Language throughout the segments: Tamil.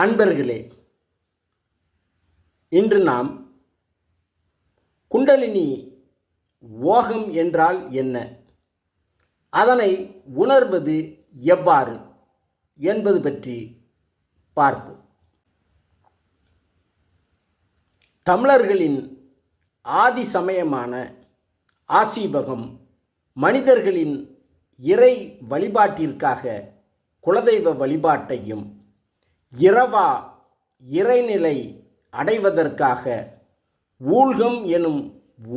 அன்பர்களே இன்று நாம் குண்டலினி ஓகம் என்றால் என்ன? அதனை உணர்வது எவ்வாறு என்பது பற்றி பார்ப்போம். தமிழர்களின் ஆதி சமயமான ஆசீவகம் மனிதர்களின் இறை வழிபாட்டிற்காக குலதெய்வ வழிபாட்டையும் இரவா இறைநிலை அடைவதற்காக ஊழ்கம் எனும்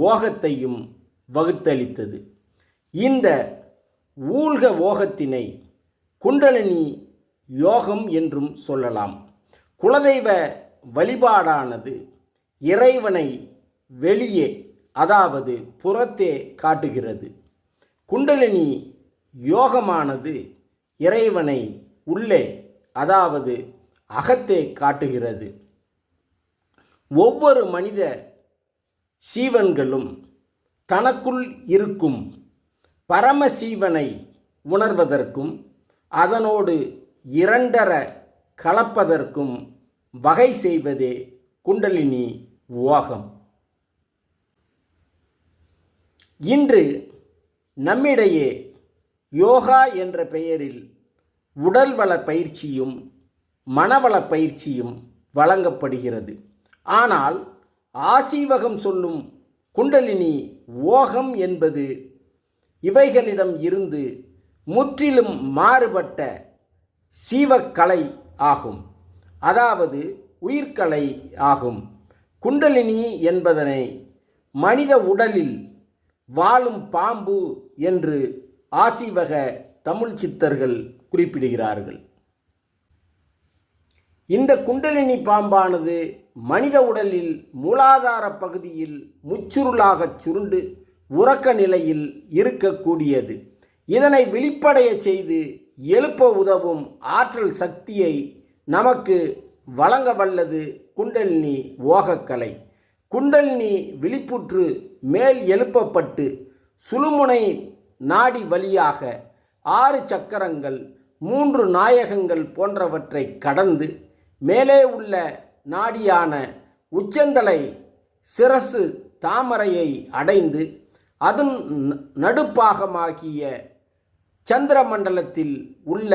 ஓகத்தையும் வகுத்தளித்தது. இந்த ஊழ்க ஓகத்தினை குண்டலினி யோகம் என்றும் சொல்லலாம். குலதெய்வ வழிபாடானது இறைவனை வெளியே அதாவது புறத்தே காட்டுகிறது. குண்டலினி யோகமானது இறைவனை உள்ளே அதாவது அகத்தை காட்டுகிறது. ஒவ்வொரு மனித சீவன்களும் தனக்குள் இருக்கும் பரமசீவனை உணர்வதற்கும் அதனோடு இரண்டர கலப்பதற்கும் வகை செய்வதே குண்டலினி ஓகம் இன்று நம்மிடையே யோகா என்ற பெயரில் உடல்வள பயிற்சியும் மனவள பயிற்சியும் வழங்கப்படுகிறது. ஆனால் ஆசீவகம் சொல்லும் குண்டலினி ஓகம் என்பது இவைகளிடம் இருந்து முற்றிலும் மாறுபட்ட சீவக்கலை ஆகும். அதாவது உயிர்க்கலை ஆகும். குண்டலினி என்பதனை மனித உடலில் வாழும் பாம்பு என்று ஆசீவக தமிழ் சித்தர்கள் குறிப்பிடுகிறார்கள். இந்த குண்டலினி பாம்பானது மனித உடலில் மூலாதார பகுதியில் முச்சுருளாகச் சுருண்டு உறக்க நிலையில் இருக்கக்கூடியது. இதனை விழிப்படைய செய்து எழுப்ப உதவும் ஆற்றல் சக்தியை நமக்கு வழங்க வல்லது குண்டலினி ஓகக்கலை. குண்டலினி விழிப்புற்று மேல் எழுப்பப்பட்டு சுழுமுனை நாடி வழியாக ஆறு சக்கரங்கள் மூன்று நாயகங்கள் போன்றவற்றை கடந்து மேலே உள்ள நாடியான உச்சந்தலை சிரசு தாமரையை அடைந்து அதன் நடுப்பாகமாகிய சந்திரமண்டலத்தில் உள்ள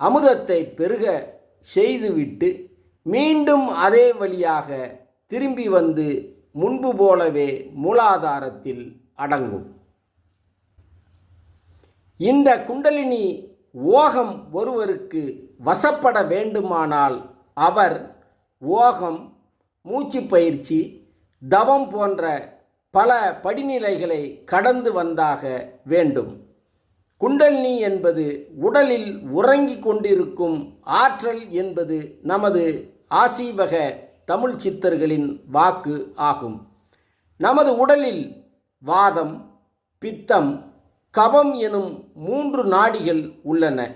அமுதத்தை பெருக செய்துவிட்டு மீண்டும் அதே வழியாக திரும்பி வந்து முன்பு போலவே மூலாதாரத்தில் அடங்கும். இந்த குண்டலினி ஓகம் ஒருவருக்கு வசப்பட வேண்டுமானால் அவர் ஓகம் மூச்சு பயிற்சி தவம் போன்ற பல படிநிலைகளை கடந்து வந்தாக வேண்டும். குண்டலினி என்பது உடலில் உறங்கிக் கொண்டிருக்கும் ஆற்றல் என்பது நமது ஆசீவக தமிழ் சித்தர்களின் வாக்கு ஆகும். நமது உடலில் வாதம் பித்தம் கபம் எனும் மூன்று நாடிகள் உள்ளன.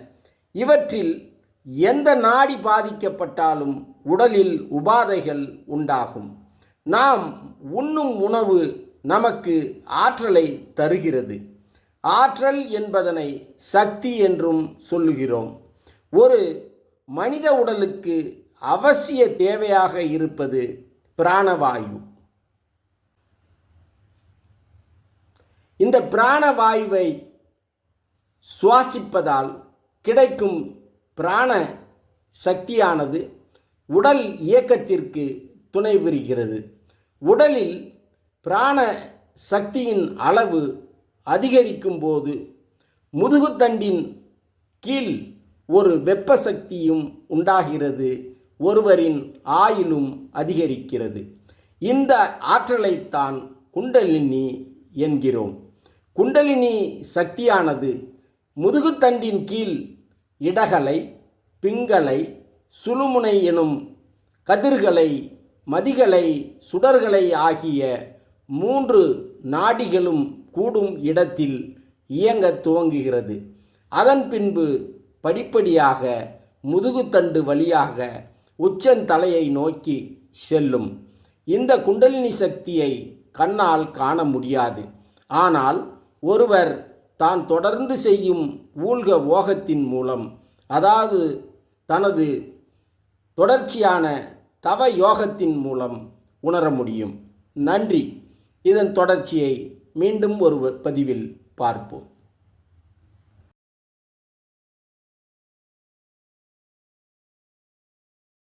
இவற்றில் எந்த நாடி பாதிக்கப்பட்டாலும் உடலில் உபாதைகள் உண்டாகும். நாம் உண்ணும் உணவு நமக்கு ஆற்றலை தருகிறது. ஆற்றல் என்பதனை சக்தி என்றும் சொல்லுகிறோம். ஒரு மனித உடலுக்கு அவசிய தேவையாக இருப்பது பிராணவாயு. இந்த பிராணவாயுவை சுவாசிப்பதால் கிடைக்கும் பிராண சக்தியானது உடல் இயக்கத்திற்கு துணை புரிகிறது. உடலில் பிராண சக்தியின் அளவு அதிகரிக்கும் போது முதுகுத்தண்டின் கீழ் ஒரு வெப்ப சக்தியும் உண்டாகிறது. ஒருவரின் ஆயிலும் அதிகரிக்கிறது. இந்த ஆற்றலைத்தான் குண்டலினி என்கிறோம். குண்டலினி சக்தியானது முதுகுத்தண்டின் கீழ் இடகலை பிங்களை சுழுமுனை எனும் கதிர்களை மதிகளை சுடர்களை ஆகிய மூன்று நாடிகளும் கூடும் இடத்தில் இயங்க துவங்குகிறது. அதன் பின்பு படிப்படியாக முதுகுத்தண்டு வழியாக உச்சந்தலையை நோக்கி செல்லும். இந்த குண்டலினி சக்தியை கண்ணால் காண முடியாது. ஆனால் ஒருவர் தான் தொடர்ந்து செய்யும் ஊழ்க ஓகத்தின் மூலம் அதாவது தனது தொடர்ச்சியான தவ யோகத்தின் மூலம் உணர முடியும். நன்றி. இதன் தொடர்ச்சியை மீண்டும் ஒரு பதிவில் பார்ப்போம்.